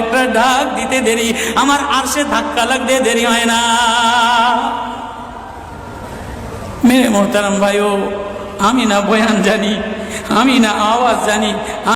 একটা ডাক দিতে দেরি। আমার আর আরশে ধাক্কা লাগতে দেরি হয় না। মেরে মোহতারাম ভাইও, আমি না বয়ান জানি, আমি না আওয়াজ জানি